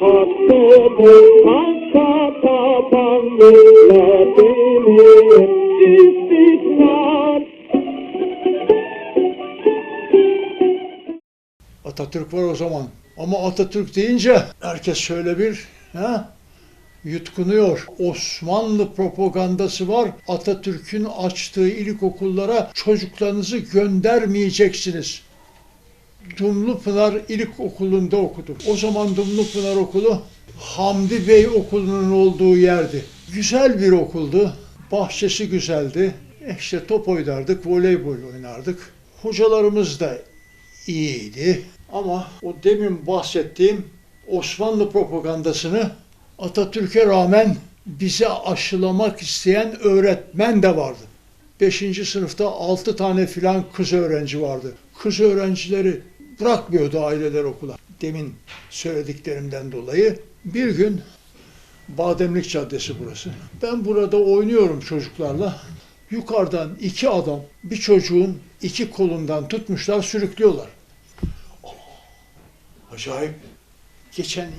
Hakkımız hakka tapanlıkla bilir istikrar. Atatürk var o zaman. Ama Atatürk deyince herkes şöyle bir ha, yutkunuyor. Osmanlı propagandası var. Atatürk'ün açtığı ilkokullara çocuklarınızı göndermeyeceksiniz. Dumlupınar İlkokulu'nda okudum. O zaman Dumlupınar Okulu Hamdi Bey Okulu'nun olduğu yerdi. Güzel bir okuldu. Bahçesi güzeldi. İşte top oynardık, voleybol oynardık. Hocalarımız da iyiydi. Ama o demin bahsettiğim Osmanlı propagandasını Atatürk'e rağmen bize aşılamak isteyen öğretmen de vardı. Beşinci sınıfta altı tane filan kız öğrenci vardı. Kız öğrencileri bırakmıyordu aileler okula. Demin söylediklerimden dolayı bir gün Bademlik Caddesi burası. Ben burada oynuyorum çocuklarla. Yukarıdan iki adam bir çocuğun iki kolundan tutmuşlar sürüklüyorlar. Acayip. Geçen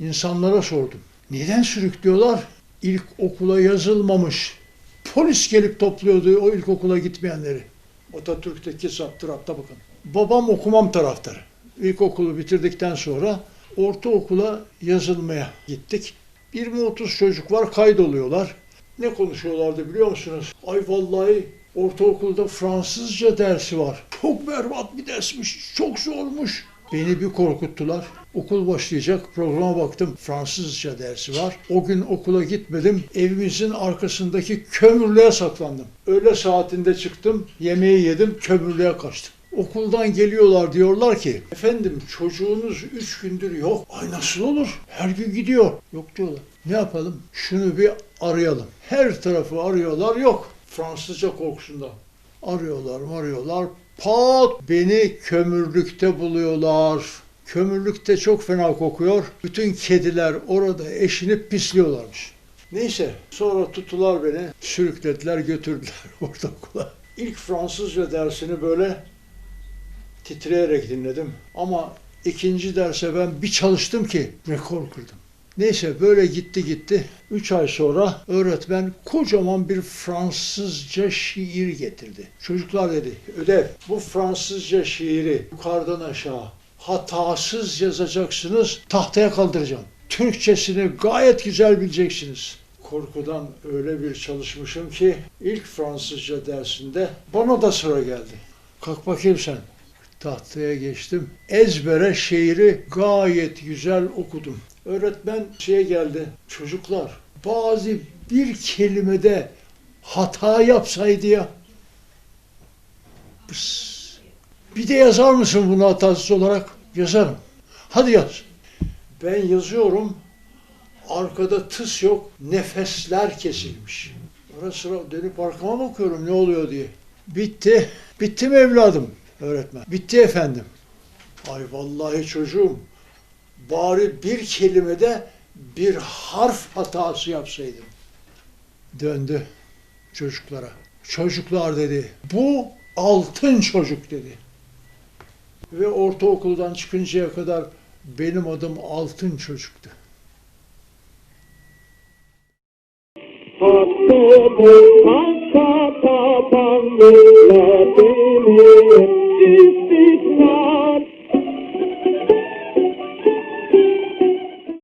insanlara sordum. Neden sürüklüyorlar? İlk okula yazılmamış. Polis gelip topluyordu o ilkokula gitmeyenleri. Atatürk'teki saptırapta bakın. Babam okumam taraftarı. İlkokulu bitirdikten sonra ortaokula yazılmaya gittik. 20-30 çocuk var kaydoluyorlar. Ne konuşuyorlardı biliyor musunuz? Ay vallahi ortaokulda Fransızca dersi var. Çok berbat bir dersmiş, çok zormuş. Beni bir korkuttular. Okul başlayacak. Programa baktım. Fransızca dersi var. O gün okula gitmedim. Evimizin arkasındaki kömürlüğe saklandım. Öğle saatinde çıktım. Yemeği yedim. Kömürlüğe kaçtım. Okuldan geliyorlar diyorlar ki efendim çocuğunuz üç gündür yok. Ay nasıl olur? Her gün gidiyor. Yok diyorlar. Ne yapalım? Şunu bir arayalım. Her tarafı arıyorlar yok. Fransızca korkusundan. Arıyorlar arıyorlar. Pat beni kömürlükte buluyorlar. Kömürlükte çok fena kokuyor. Bütün kediler orada eşini pisliyorlarmış. Neyse sonra tuttular beni sürüklediler götürdüler orada okula. İlk Fransızca dersini böyle titreyerek dinledim. Ama ikinci derse ben bir çalıştım ki rekor kırdım. Neyse böyle gitti gitti. Üç ay sonra öğretmen kocaman bir Fransızca şiir getirdi. Çocuklar dedi ödev bu Fransızca şiiri yukarıdan aşağı hatasız yazacaksınız tahtaya kaldıracağım. Türkçesini gayet güzel bileceksiniz. Korkudan öyle bir çalışmışım ki ilk Fransızca dersinde bana da sıra geldi. Kalk bakayım sen. Tahtaya geçtim. Ezbere şiiri gayet güzel okudum. Öğretmen şeye geldi. Çocuklar bazı bir kelimede hata yapsaydı ya. Pıs. Bir de yazar mısın bunu hatasız olarak? Yazarım. Hadi yaz. Ben yazıyorum. Arkada tıs yok. Nefesler kesilmiş. Ara sıra dönüp arkama bakıyorum ne oluyor diye. Bitti. Bitti mi evladım? Öğretmen. Bitti efendim. Ay vallahi çocuğum. Bari bir kelimede bir harf hatası yapsaydım. Döndü çocuklara. Çocuklar dedi. Bu altın çocuk dedi. Ve ortaokuldan çıkıncaya kadar benim adım altın çocuktu. Tapanlıkla bilir Is it not?